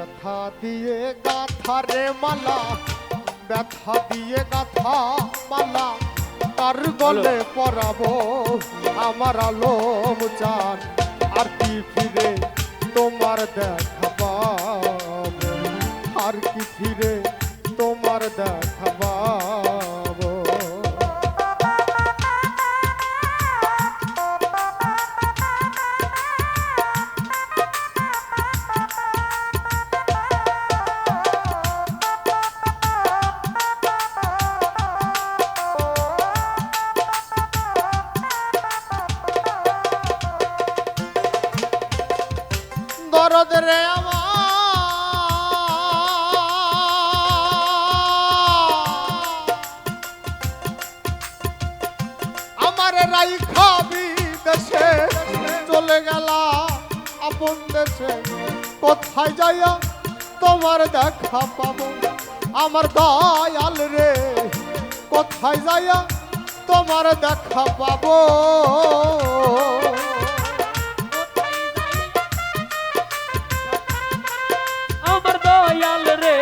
ব্যথা দিয়ে গাথা রে মালা ব্যথা দিয়ে গাথা মালা। তার গলে পরাবো আমার আলোম চান আর কি ফিরে তোমার দেখা পাবো? আর কি ফিরে তোমার দেখা দেশে কোথায় যাইয়া তোমার দেখা পাবো? আমার দয়াল রে কোথায় যাইয়া তোমার দেখা পাবো? আমার দয়াল রে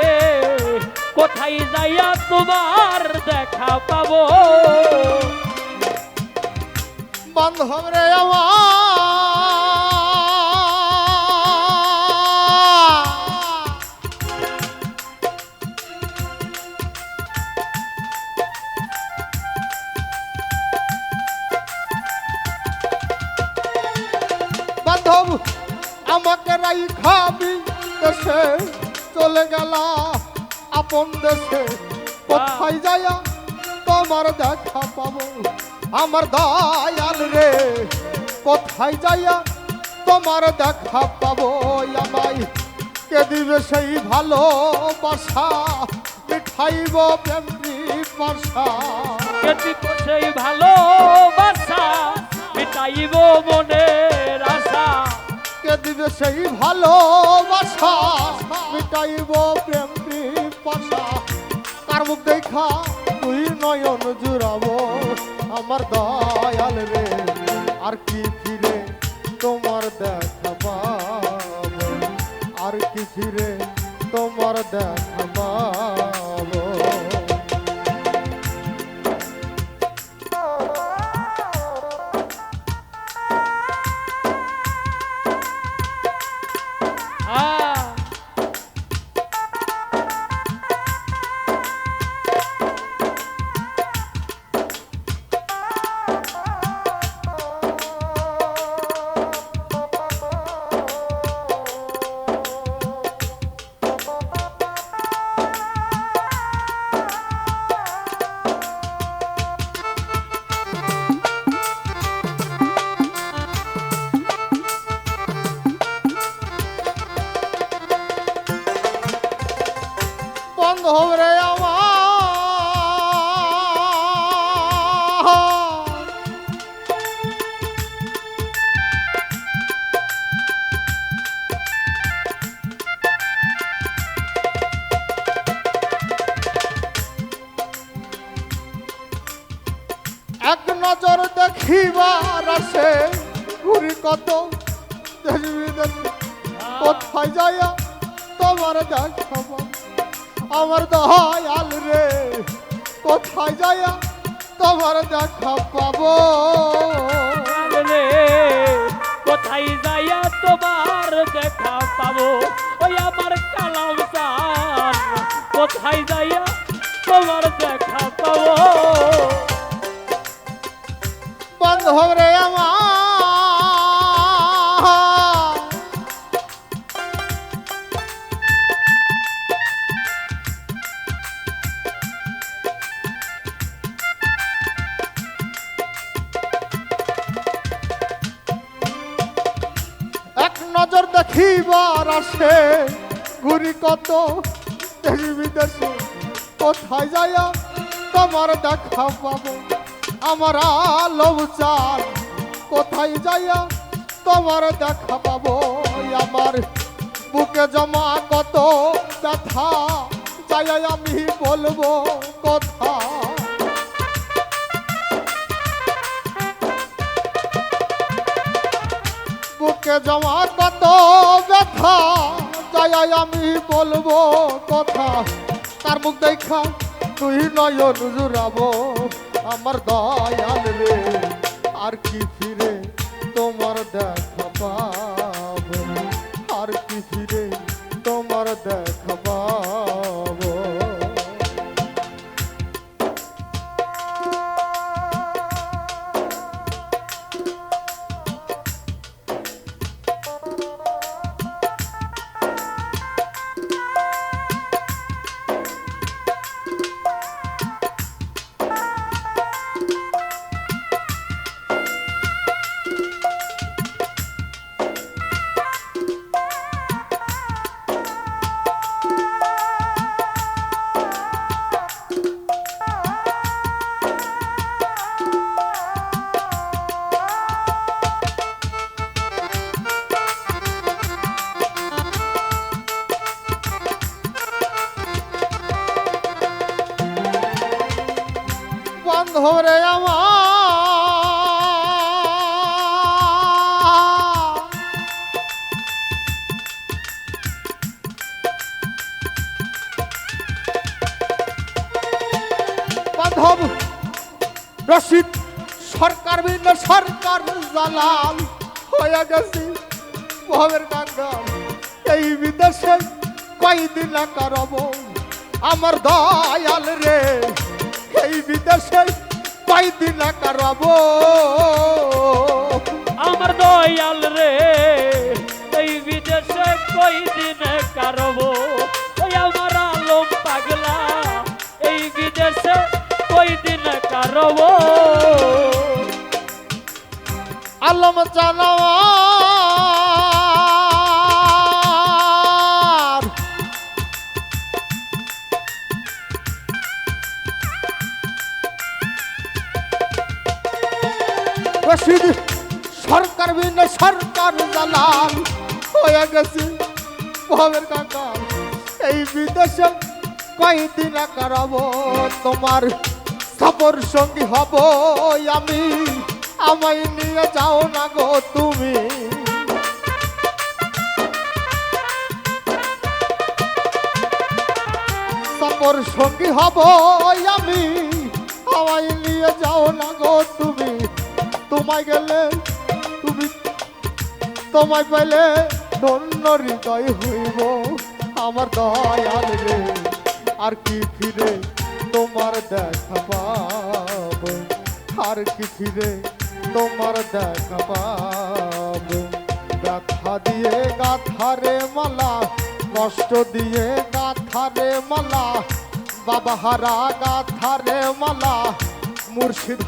কোথায় যাইয়া তোমার দেখা পাবো? বান্ধব রে আমার। আমাকে রাই খাবি দেশে চলে গেলা। আপন দেশে কোথায় যায়া তোমার দেখা পাবো? আমার দয়াল রে, কোথায় যাইয়া তোমার দেখা পাবো? আমায় কে দিবে সেই ভালোবাসা? মিঠাইব প্রেম বাসা যদি সেই ভালোবাসা? মিটাইব মনের আশা কে দিবে সেই ভালোবাসা। মিটাইব প্রেম পাশা কার মুখ দেখা তুই নয়ন জুড়াবো। আমার দয়াল রে, আর কি ফিরে তোমার দেখা পাবো? আর কি ফিরে তোমার দেখা পাবো? বন্ধ হবে রে আমার। এক নজর দেখিবার আসে, ঘুরি কত দেশ বিদেশ কোথায় যাইয়া তোমার দেখাবো আমার দয়াল রে কোথায় যাইয়া তোমার দেখা পাবো? রে কোথায় যাইয়া তোমার দেখা পাবো? ওই আমার কালাম কোথায় যাইয়া তোমার দেখা পাবো? বান্ধব রে আমার আসে ঘুরি কত, দেশ বিদেশে কোথায় যাইয়া তোমার দেখা পাবো? আমার আলো চাল কোথায় যাইয়া তোমার দেখা পাবো? আমার বুকে জমা কত ব্যথা যাইয়া আমি বলব কথা। বুকে জমা কত ব্যথা। যাই আমি বলব কথা। তার মুখ দেখা তুই নয়ন জুড়াবো। আমার দয়াল রে, আর কি ফিরে বন্ধরে আমার। রশিদ, সরকার ভিন্ন সরকার জালাল হয়ে গেছি। ভবের কাঙ্গাল, এই বিদেশে কয়দিন কারব আমার দয়াল রে, এই বিদেশে কয়দিন কারব আমার দয়াল রে এই বিদেশে কই দিনে কারব ওই আমার আলম পাগলা এই বিদেশে কই দিনে কারব আলম জানোয়ার রশিদ সরকার ভিন্ন সরকার জালাল হয়ে গেছে। ভবের কাকা? এই বিদেশে কয়দিন কারাব তোমার সফর সঙ্গী হব আমি। আমায় নিয়ে যাও না গো তুমি। সঙ্গী হব আমি। আমায় নিয়ে যাও না গো তোমায় গেলে তুমি তোমায় পেলে ধন্য হৃদয় হইব। আমার দয়াল রে, আর কি ফিরে তোমার দেখা পাব? আর কি ফিরে তোমার দেখা পাব? গাথা দিয়ে গাথারে মালা, কষ্ট দিয়ে গাথারে মালা, বাবা হারা গাথারে মালা, মুর্শিদ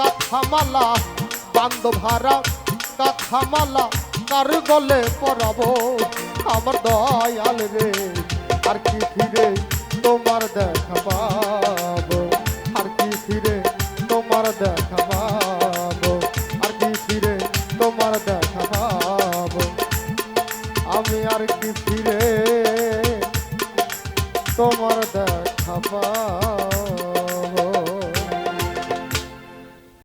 হারা গাথা মালা বান্ধব হারা গাথা কার গলে পরাবো। আমার দয়াল রে, আর কি ফিরে তোমার দেখা পাবো? আর কি ফিরে তোমার দেখা পাবো?